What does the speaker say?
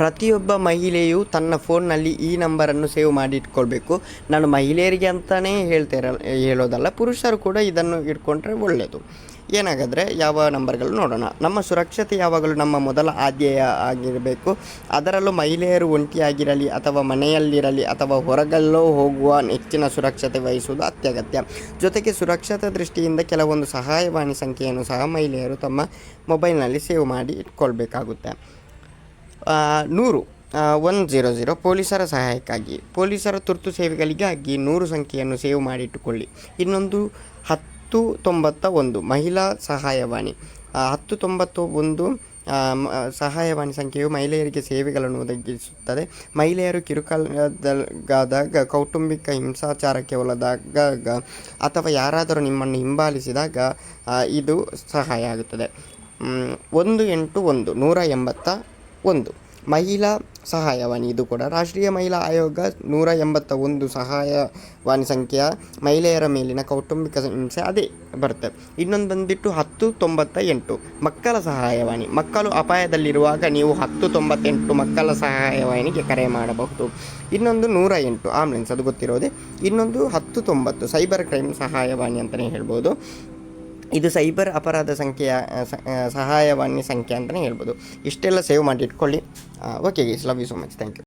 ಪ್ರತಿಯೊಬ್ಬ ಮಹಿಳೆಯು ತನ್ನ ಫೋನ್ನಲ್ಲಿ ಈ ನಂಬರನ್ನು ಸೇವ್ ಮಾಡಿ ಇಟ್ಕೊಳ್ಬೇಕು ನಾನು ಮಹಿಳೆಯರಿಗೆ ಅಂತಲೇ ಹೇಳ್ತಿರ ಹೇಳೋದಲ್ಲ, ಪುರುಷರು ಕೂಡ ಇದನ್ನು ಇಟ್ಕೊಂಡ್ರೆ ಒಳ್ಳೆಯದು ಏನಾಗಾದರೆ ಯಾವ ನಂಬರ್ಗಳು ನೋಡೋಣ. ನಮ್ಮ ಸುರಕ್ಷತೆ ಯಾವಾಗಲೂ ನಮ್ಮ ಮೊದಲ ಆದ್ಯಯ ಆಗಿರಬೇಕು. ಅದರಲ್ಲೂ ಮಹಿಳೆಯರು ಒಂಟಿಯಾಗಿರಲಿ ಅಥವಾ ಮನೆಯಲ್ಲಿರಲಿ ಅಥವಾ ಹೊರಗಲ್ಲೋ ಹೋಗುವ ಹೆಚ್ಚಿನ ಸುರಕ್ಷತೆ ವಹಿಸುವುದು ಅತ್ಯಗತ್ಯ. ಜೊತೆಗೆ ಸುರಕ್ಷತಾ ದೃಷ್ಟಿಯಿಂದ ಕೆಲವೊಂದು ಸಹಾಯವಾಣಿ ಸಂಖ್ಯೆಯನ್ನು ಸಹ ಮಹಿಳೆಯರು ತಮ್ಮ ಮೊಬೈಲ್ನಲ್ಲಿ ಸೇವ್ ಮಾಡಿ ಇಟ್ಕೊಳ್ಬೇಕಾಗುತ್ತೆ. ನೂರು ಒನ್ ಜೀರೋ ಜೀರೋ ಪೊಲೀಸರ ಸಹಾಯಕ್ಕಾಗಿ. ಪೊಲೀಸರ ತುರ್ತು ಸೇವೆಗಳಿಗಾಗಿ ನೂರು ಸಂಖ್ಯೆಯನ್ನು ಸೇವ್ ಮಾಡಿಟ್ಟುಕೊಳ್ಳಿ. ಇನ್ನೊಂದು ಹತ್ತು ತೊಂಬತ್ತ ಒಂದು ಮಹಿಳಾ ಸಹಾಯವಾಣಿ. ಹತ್ತು ತೊಂಬತ್ತು ಒಂದು ಸಹಾಯವಾಣಿ ಸಂಖ್ಯೆಯು ಮಹಿಳೆಯರಿಗೆ ಸೇವೆಗಳನ್ನು ಒದಗಿಸುತ್ತದೆ. ಮಹಿಳೆಯರು ಕಿರುಕಾಲದಾಗ ಕೌಟುಂಬಿಕ ಹಿಂಸಾಚಾರಕ್ಕೆ ಒಳಗಾದಾಗ, ಅಥವಾ ಯಾರಾದರೂ ನಿಮ್ಮನ್ನು ಹಿಂಬಾಲಿಸಿದಾಗ ಇದು ಸಹಾಯ ಆಗುತ್ತದೆ. ಒಂದು ಎಂಟು ಒಂದು, ನೂರ ಎಂಬತ್ತ ಒಂದು. ಮಹಿಳಾ ಸಹಾಯವಾಣಿ, ಇದು ಕೂಡ. ರಾಷ್ಟ್ರೀಯ ಮಹಿಳಾ ಆಯೋಗ ನೂರ ಎಂಬತ್ತ ಒಂದು ಸಹಾಯವಾಣಿ ಸಂಖ್ಯೆಯ ಮಹಿಳೆಯರ ಮೇಲಿನ ಕೌಟುಂಬಿಕ ಹಿಂಸೆ ಅದೇ ಬರುತ್ತೆ. ಇನ್ನೊಂದು ಬಂದಿಟ್ಟು ಹತ್ತು ತೊಂಬತ್ತ ಎಂಟು. ಮಕ್ಕಳ ಸಹಾಯವಾಣಿ. ಮಕ್ಕಳು ಅಪಾಯದಲ್ಲಿರುವಾಗ ನೀವು ಹತ್ತು ತೊಂಬತ್ತೆಂಟು ಮಕ್ಕಳ ಸಹಾಯವಾಣಿಗೆ ಕರೆ ಮಾಡಬಹುದು. ಇನ್ನೊಂದು ನೂರ ಎಂಟು. ಆಂಬುಲೆನ್ಸ್ ಅದು ಗೊತ್ತಿರೋದೆ? ಇನ್ನೊಂದು ಹತ್ತು ತೊಂಬತ್ತು. ಸೈಬರ್ ಕ್ರೈಮ್ ಸಹಾಯವಾಣಿ ಅಂತಲೇ ಹೇಳ್ಬೋದು. ಇದು ಸೈಬರ್ ಅಪರಾಧ ಸಂಖ್ಯೆಯ ಸಹಾಯವಾಣಿ ಸಂಖ್ಯೆ ಅಂತಲೇ ಹೇಳ್ಬೋದು. ಇಷ್ಟೆಲ್ಲ ಸೇವ್ ಮಾಡಿ ಇಟ್ಕೊಳ್ಳಿ. Okay guys love you so much thank you